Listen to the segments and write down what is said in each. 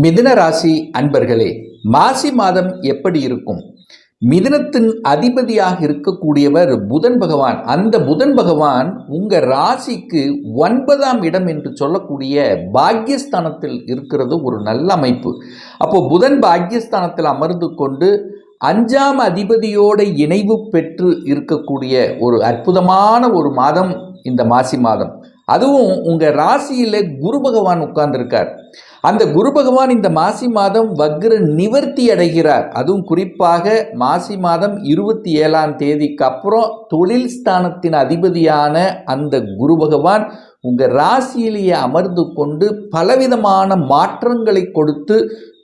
மிதுன ராசி அன்பர்களே மாசி மாதம் எப்படி இருக்கும்? மிதுனத்தின் அதிபதியாக இருக்கக்கூடியவர் புதன் பகவான். அந்த புதன் பகவான் உங்க ராசிக்கு ஒன்பதாம் இடம் என்று சொல்லக்கூடிய பாக்யஸ்தானத்தில் இருக்கிறது ஒரு நல்ல அமைப்பு. அப்போ புதன் பாக்யஸ்தானத்தில் அமர்ந்து கொண்டு அஞ்சாம் அதிபதியோட இணைவு பெற்று இருக்கக்கூடிய ஒரு அற்புதமான ஒரு மாதம் இந்த மாசி மாதம். அதுவும் உங்கள் ராசியில் குரு பகவான் உட்கார்ந்துருக்கார். அந்த குரு பகவான் இந்த மாசி மாதம் வக்ர நிவர்த்தி அடைகிறார். அதுவும் குறிப்பாக மாசி மாதம் இருபத்தி ஏழாம் தேதிக்கு அப்புறம் தொழில் ஸ்தானத்தின் அதிபதியான அந்த குரு பகவான் உங்கள் ராசியிலேயே அமர்ந்து கொண்டு பலவிதமான மாற்றங்களை கொடுத்து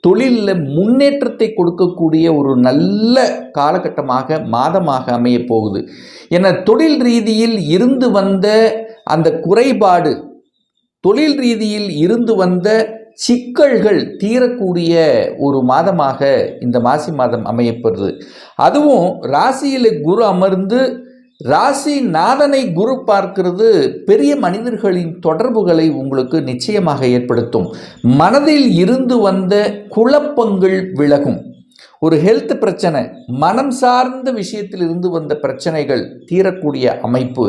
தொழிலில் முன்னேற்றத்தை கொடுக்கக்கூடிய ஒரு நல்ல காலகட்டமாக மாதமாக அமைய போகுது. என தொழில் ரீதியில் இருந்து வந்த அந்த குறைபாடு தொழில் ரீதியில் இருந்து வந்த சிக்கல்கள் தீரக்கூடிய ஒரு மாதமாக இந்த மாசி மாதம் அமையப்படுது அதுவும் ராசியில் குரு அமர்ந்து ராசி நாதனை குரு பார்க்கிறது பெரிய மனிதர்களின் தொடர்புகளை உங்களுக்கு நிச்சயமாக ஏற்படுத்தும். மனதில் இருந்து வந்த குழப்பங்கள் விலகும். ஒரு ஹெல்த் பிரச்சனை மனம் சார்ந்த விஷயத்தில் இருந்து வந்த பிரச்சனைகள் தீரக்கூடிய அமைப்பு.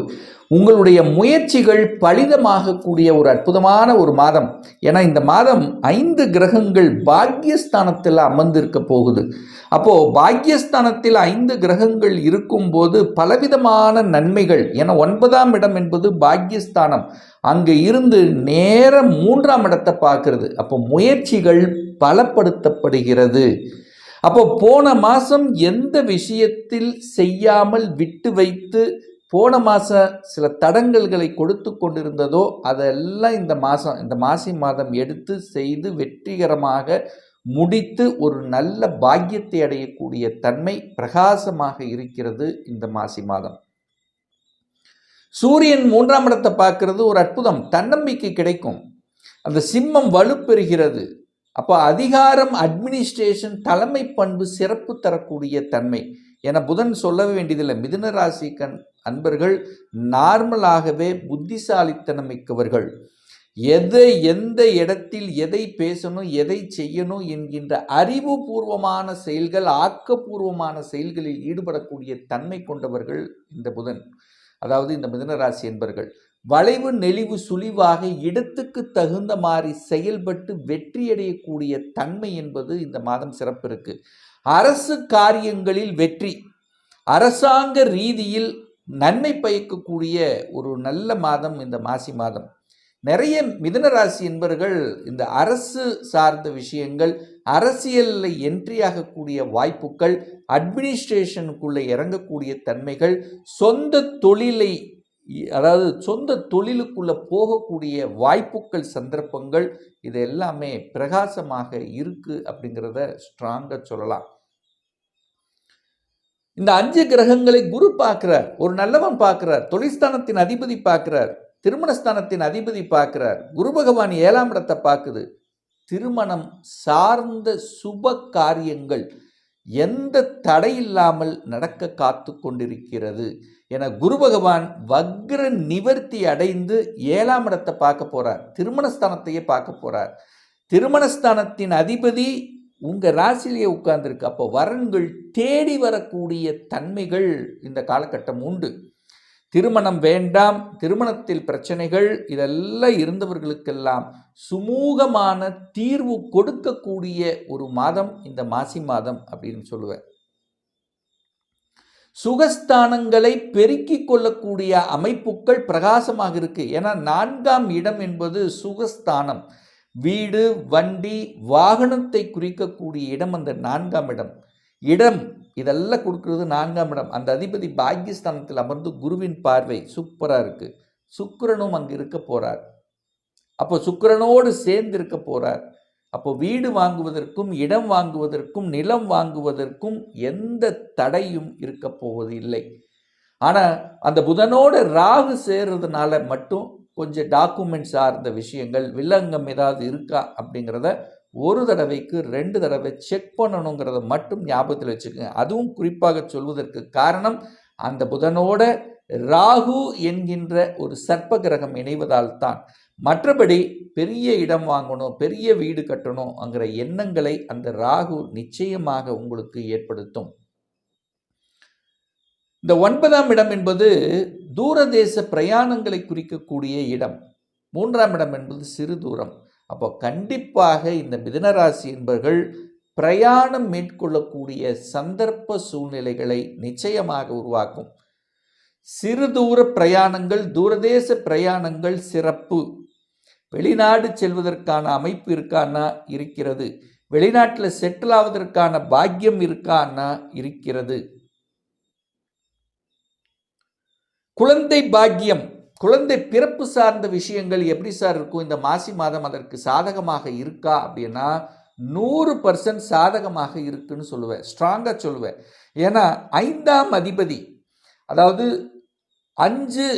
உங்களுடைய முயற்சிகள் பலிதமாகக்கூடிய ஒரு அற்புதமான ஒரு மாதம். ஏன்னா இந்த மாதம் ஐந்து கிரகங்கள் பாக்யஸ்தானத்தில் அமர்ந்திருக்க போகுது. அப்போ பாக்யஸ்தானத்தில் ஐந்து கிரகங்கள் இருக்கும்போது பலவிதமான நன்மைகள். ஏன்னா ஒன்பதாம் இடம் என்பது பாக்யஸ்தானம். அங்கே இருந்து நேர மூன்றாம் இடத்தை பார்க்கறது. அப்போ முயற்சிகள் பலப்படுத்தப்படுகிறது. அப்போ போன மாதம் எந்த விஷயத்தில் செய்யாமல் விட்டு வைத்து போன மாதம் சில தடங்கல்களை கொடுத்து கொண்டிருந்ததோ அதெல்லாம் இந்த மாதம் இந்த மாசி மாதம் எடுத்து செய்து வெற்றிகரமாக முடித்து ஒரு நல்ல பாக்கியத்தை அடையக்கூடிய தன்மை பிரகாசமாக இருக்கிறது இந்த மாசி மாதம். சூரியன் மூன்றாம் இடத்தை பார்க்கறது ஒரு அற்புதம் தன்னம்பிக்கை கிடைக்கும். அந்த சிம்மம் வலுப்பெறுகிறது. அப்போ அதிகாரம் அட்மினிஸ்ட்ரேஷன் தலைமை பண்பு சிறப்பு தரக்கூடிய தன்மை. என புதன் சொல்ல வேண்டியதில்லை. மிதுன ராசி அன்பர்கள் நார்மலாகவே புத்திசாலித்தனம் மிக்கவர்கள் எதை எந்த இடத்தில் எதை பேசணும் எதை செய்யணும் என்கின்ற அறிவுபூர்வமான செயல்கள் ஆக்கப்பூர்வமான செயல்களில் ஈடுபடக்கூடிய தன்மை கொண்டவர்கள் இந்த புதன். அதாவது இந்த மிதுன ராசி என்பர்கள். வளைவு நெளிவு சுழிவாக இடத்துக்கு தகுந்த மாதிரி செயல்பட்டு வெற்றியடையக்கூடிய தன்மை என்பது இந்த மாதம் சிறப்பு இருக்கு அரசு காரியங்களில் வெற்றி. அரசாங்க ரீதியில் நன்மை பயக்கக்கூடிய ஒரு நல்ல மாதம் இந்த மாசி மாதம். நிறைய மிதனராசி என்பவர்கள் இந்த அரசு சார்ந்த விஷயங்கள் அரசியலில் என்ட்ரி ஆகக்கூடிய வாய்ப்புகள் அட்மினிஸ்ட்ரேஷனுக்குள்ளே இறங்கக்கூடிய தன்மைகள் சொந்த தொழிலை அதாவது சொந்த தொழிலுக்குள்ளே போகக்கூடிய வாய்ப்புகள் சந்தர்ப்பங்கள் இது எல்லாமே பிரகாசமாக இருக்கு அப்படிங்கிறத ஸ்ட்ராங்காக சொல்லலாம். இந்த அஞ்சு கிரகங்களை குரு பார்க்கிறார் ஒரு நல்லவன் பார்க்கிறார் தொழிற்ஸ்தானத்தின் அதிபதி பார்க்கிறார் திருமணஸ்தானத்தின் அதிபதி பார்க்கிறார் குரு பகவான் ஏழாம் இடத்தை பார்க்குது. திருமணம் சார்ந்த சுப காரியங்கள் எந்த தடையில்லாமல் நடக்க காத்து கொண்டிருக்கிறது என குரு பகவான் வக்ர நிவர்த்தி அடைந்து ஏழாம் இடத்தை பார்க்க போகிறார் திருமணஸ்தானத்தையே பார்க்க போகிறார் திருமணஸ்தானத்தின் அதிபதி உங்கள் ராசிலேயே உட்கார்ந்துருக்கு. அப்போ வரன்கள் தேடி வரக்கூடிய தன்மைகள் இந்த காலகட்டம் உண்டு. திருமணம் வேண்டாம் திருமணத்தில் பிரச்சனைகள் இதெல்லாம் இருந்தவர்களுக்கெல்லாம் சுமூகமான தீர்வு கொடுக்கக்கூடிய ஒரு மாதம் இந்த மாசி மாதம் அப்படின்னு சொல்லுவேன். சுகஸ்தானங்களை பெருக்கிக் கொள்ளக்கூடிய அமைப்புகள் பிரகாசமாக இருக்கு. ஏன்னா நான்காம் இடம் என்பது சுகஸ்தானம். வீடு வண்டி வாகனத்தை குறிக்கக்கூடிய இடம் அந்த நான்காம் இடம். இடம் இதெல்லாம் கொடுக்கறது நான்காம் இடம். அந்த அதிபதி பாக்கியஸ்தானத்தில் அமர்ந்து குருவின் பார்வை சூப்பராக இருக்குது சுக்கரனும் அங்கே இருக்க போகிறார் அப்போ சுக்கரனோடு சேர்ந்து இருக்க போகிறார் அப்போ வீடு வாங்குவதற்கும் இடம் வாங்குவதற்கும் நிலம் வாங்குவதற்கும் எந்த தடையும் இருக்க போவது இல்லை. ஆனால் அந்த புதனோட ராகு சேர்றதுனால மட்டும் கொஞ்சம் டாக்குமெண்ட் சார்ந்த விஷயங்கள் வில்லங்கம் ஏதாவது இருக்கா அப்படிங்கிறத ஒரு தடவைக்கு ரெண்டு தடவை செக் பண்ணணுங்கிறத மட்டும் ஞாபகத்தில் வச்சுக்கோங்க. அதுவும் குறிப்பாக சொல்வதற்கு காரணம் அந்த புதனோட ராகு என்கின்ற ஒரு சர்ப்ப கிரகம் இணைவதால் தான். மற்றபடி பெரிய இடம் வாங்கணும் பெரிய வீடு கட்டணும்ங்கிற எண்ணங்களை அந்த ராகு நிச்சயமாக உங்களுக்கு ஏற்படுத்தும். இந்த ஒன்பதாம் இடம் என்பது தூரதேச பிரயாணங்களை குறிக்கக்கூடிய இடம். மூன்றாம் இடம் என்பது சிறு தூரம். அப்போ கண்டிப்பாக இந்த மிதனராசி என்பவர்கள் பிரயாணம் மேற்கொள்ளக்கூடிய சந்தர்ப்ப சூழ்நிலைகளை நிச்சயமாக உருவாக்கும். சிறு தூர பிரயாணங்கள் தூரதேச பிரயாணங்கள் சிறப்பு. வெளிநாடு செல்வதற்கான அமைப்பு இருக்கானா? இருக்கிறது. வெளிநாட்டில் செட்டில் ஆவதற்கான பாக்கியம் இருக்கானா? இருக்கிறது. குழந்தை பாக்கியம். குழந்தை பிறப்பு சார்ந்த விஷயங்கள் எப்படி சார் இருக்கும்? இந்த மாசி மாதம் அதற்கு சாதகமாக இருக்கா அப்படின்னா நூறு பர்சன்ட் சாதகமாக இருக்குன்னு சொல்லுவேன். ஸ்ட்ராங்காக சொல்லுவேன். ஏன்னா ஐந்தாம் அதிபதி அதாவது அஞ்சு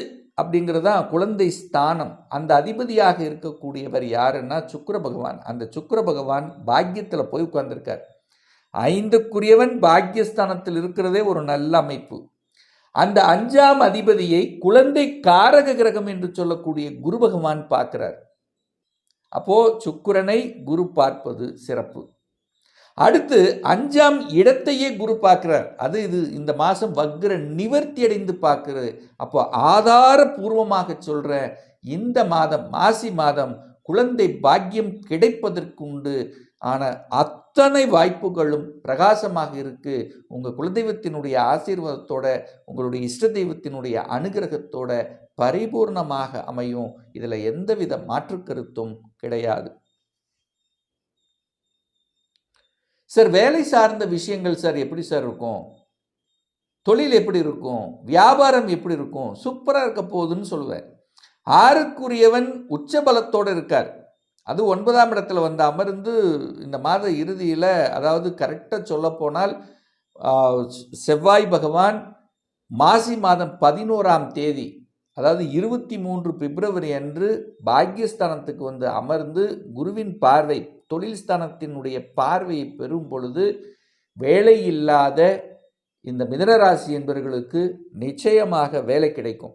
அப்படிங்கிறது தான் குழந்தை ஸ்தானம். அந்த அதிபதியாக இருக்கக்கூடியவர் யாருன்னா சுக்கர பகவான். அந்த சுக்கர பகவான் பாக்கியத்தில் போய் உட்கார்ந்துருக்கார். ஐந்துக்குரியவன் பாக்கியஸ்தானத்தில் இருக்கிறதே ஒரு நல்ல அமைப்பு. அந்த அஞ்சாம் அதிபதியை குழந்தை காரக கிரகம் என்று சொல்லக்கூடிய குரு பகவான் பார்க்கிறார். அப்போ சுக்கிரனை குரு பார்ப்பது சிறப்பு. அடுத்து அஞ்சாம் இடத்தையே குரு பார்க்கிறார். அது இது இந்த மாதம் வக்ர நிவர்த்தி அடைந்து பார்க்கிறது. அப்போ ஆதாரபூர்வமாக சொல்கிற இந்த மாதம் மாசி மாதம் குழந்தை பாக்கியம் கிடைப்பதற்குண்டு ஆனால் அத்தனை வாய்ப்புகளும் பிரகாசமாக இருக்குது உங்கள் குலதெய்வத்தினுடைய ஆசீர்வாதத்தோட உங்களுடைய இஷ்ட தெய்வத்தினுடைய அனுகிரகத்தோட பரிபூர்ணமாக அமையும். இதில் எந்தவித மாற்று கருத்தும் கிடையாது. சார் வேலை சார்ந்த விஷயங்கள் சார் எப்படி சார் இருக்கும்? தொழில் எப்படி இருக்கும்? வியாபாரம் எப்படி இருக்கும்? சூப்பராக இருக்க போகுதுன்னு சொல்லுவேன். ஆறுக்குரியவன் உச்ச பலத்தோடு இருக்கார். அது ஒன்பதாம் இடத்துல வந்து அமர்ந்து இந்த மாத இறுதியில் அதாவது கரெக்டாக சொல்லப்போனால் செவ்வாய் பகவான் மாசி மாதம் பதினோராம் தேதி அதாவது இருபத்தி மூன்று பிப்ரவரி அன்று பாக்யஸ்தானத்துக்கு வந்து அமர்ந்து குருவின் பார்வை தொழில் ஸ்தானத்தினுடைய பார்வையை பெறும் பொழுது வேலை இல்லாத இந்த மிதனராசி என்பவர்களுக்கு நிச்சயமாக வேலை கிடைக்கும்.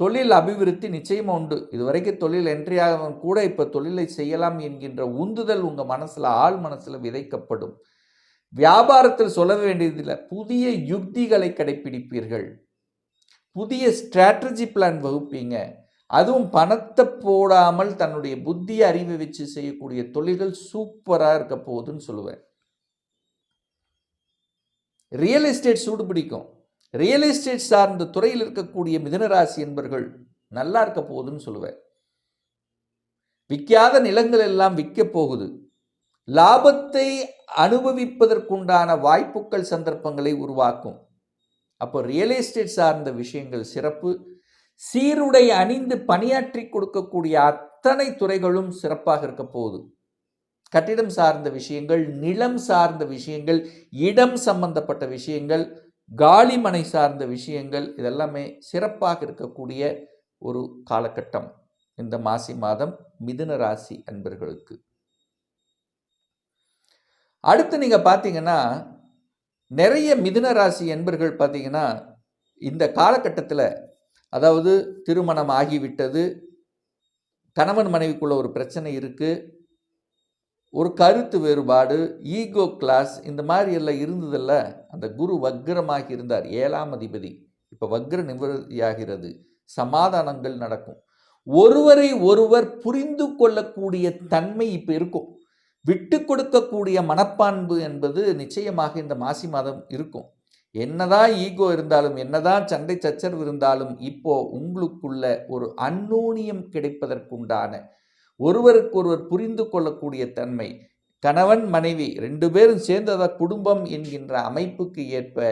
தொழில் அபிவிருத்தி நிச்சயமாக உண்டு. இதுவரைக்கும் தொழில் என்ட்ரி ஆகவன் கூட இப்போ தொழிலை செய்யலாம் என்கின்ற உந்துதல் உங்கள் மனசில் ஆள் மனசில் விதைக்கப்படும். வியாபாரத்தில் சொல்ல வேண்டியதில்லை. புதிய யுக்திகளை கடைபிடிப்பீர்கள் புதிய ஸ்ட்ராட்டஜி பிளான் வகுப்பீங்க. அதுவும் பணத்தை போடாமல் தன்னுடைய புத்தி அறிவை வச்சு செய்யக்கூடிய தொழில்கள் சூப்பராக இருக்க போகுதுன்னு சொல்லுவேன். ரியல் எஸ்டேட் சூடு பிடிக்கும். ரியல் எஸ்டேட் சார்ந்த துறையில் இருக்கக்கூடிய மிதனராசி என்பர்கள் நல்லா இருக்க போகுதுன்னு சொல்லுவேன் விற்காத நிலங்கள் எல்லாம் விற்க போகுது. லாபத்தை அனுபவிப்பதற்குண்டான வாய்ப்புகள் சந்தர்ப்பங்களை உருவாக்கும். அப்போ ரியல் எஸ்டேட் சார்ந்த விஷயங்கள் சிறப்பு. சீருடை அணிந்து பணியாற்றி கொடுக்கக்கூடிய அத்தனை துறைகளும் சிறப்பாக இருக்க போகுது. கட்டிடம் சார்ந்த விஷயங்கள் நிலம் சார்ந்த விஷயங்கள் இடம் சம்பந்தப்பட்ட விஷயங்கள் காலிமனை சார்ந்த விஷயங்கள் இதெல்லாமே சிறப்பாக இருக்கக்கூடிய ஒரு காலகட்டம் இந்த மாசி மாதம் மிதுன ராசி அன்பர்களுக்கு. அடுத்து நீங்கள் பார்த்தீங்கன்னா நிறைய மிதுன ராசி என்பர்கள் பார்த்தீங்கன்னா இந்த காலகட்டத்தில் அதாவது திருமணம் ஆகிவிட்டது கணவன் மனைவிக்குள்ள ஒரு பிரச்சனை இருக்குது ஒரு கருத்து வேறுபாடு ஈகோ கிளாஸ் இந்த மாதிரி எல்லாம் இருந்ததில்ல அந்த குரு வக்ரமாகி இருந்தார் ஏழாம் அதிபதி. இப்போ வக்ர நிவர்த்தியாகிறது சமாதானங்கள் நடக்கும். ஒருவரை ஒருவர் புரிந்து கொள்ளக்கூடிய தன்மை இப்போ இருக்கும். விட்டு கொடுக்கக்கூடிய மனப்பான்பு என்பது நிச்சயமாக இந்த மாசி மாதம் இருக்கும். என்னதான் ஈகோ இருந்தாலும் என்னதான் சண்டை சச்சரவு இருந்தாலும் இப்போ உங்களுக்குள்ள ஒரு அன்னோனியம் கிடைப்பதற்குண்டான ஒருவருக்கொருவர் புரிந்து கொள்ளக்கூடிய தன்மை. கணவன் மனைவி ரெண்டு பேரும் சேர்ந்ததா குடும்பம் என்கின்ற அமைப்புக்கு ஏற்ப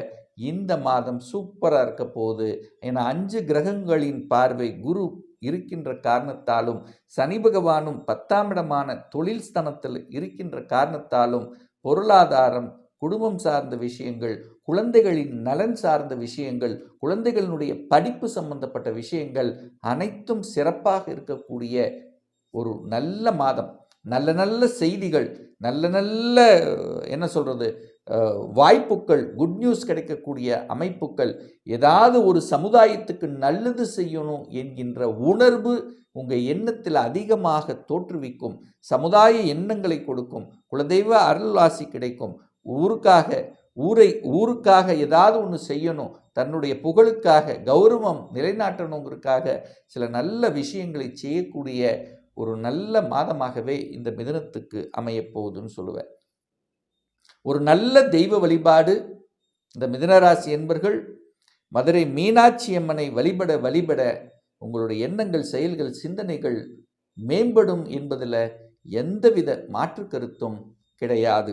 இந்த மாதம் சூப்பராக இருக்க போகுது. ஏன்னா அஞ்சு கிரகங்களின் பார்வை குரு இருக்கின்ற காரணத்தாலும் சனி பகவானும் பத்தாம் இடமான தொழில் ஸ்தனத்தில் இருக்கின்ற காரணத்தாலும் பொருளாதாரம் குடும்பம் சார்ந்த விஷயங்கள் குழந்தைகளின் நலன் சார்ந்த விஷயங்கள் குழந்தைகளினுடைய படிப்பு சம்பந்தப்பட்ட விஷயங்கள் அனைத்தும் சிறப்பாக இருக்கக்கூடிய ஒரு நல்ல மாதம் நல்ல நல்ல செய்திகள் நல்ல நல்ல என்ன சொல்கிறது வாய்ப்புகள் குட் நியூஸ் கிடைக்கக்கூடிய அமைப்புகள் ஏதாவது ஒரு சமுதாயத்துக்கு நல்லது செய்யணும் என்கின்ற உணர்வு உங்கள் எண்ணத்தில் அதிகமாக தோற்றுவிக்கும் சமுதாய எண்ணங்களை கொடுக்கும் குலதெய்வ அருள்வாசி கிடைக்கும். ஊருக்காக ஊரை ஊருக்காக ஏதாவது ஒன்று செய்யணும் தன்னுடைய புகழுக்காக கௌரவம் நிலைநாட்டணுங்கிறதுக்காக சில நல்ல விஷயங்களை செய்யக்கூடிய ஒரு நல்ல மாதமாகவே இந்த மிதனத்துக்கு அமையப்போகுதுன்னு சொல்லுவேன். ஒரு நல்ல தெய்வ வழிபாடு இந்த மிதனராசி என்பர்கள் மதுரை மீனாட்சி அம்மனை வழிபட வழிபட உங்களுடைய எண்ணங்கள் செயல்கள் சிந்தனைகள் மேம்படும் என்பதில் எந்தவித மாற்று கருத்தும் கிடையாது.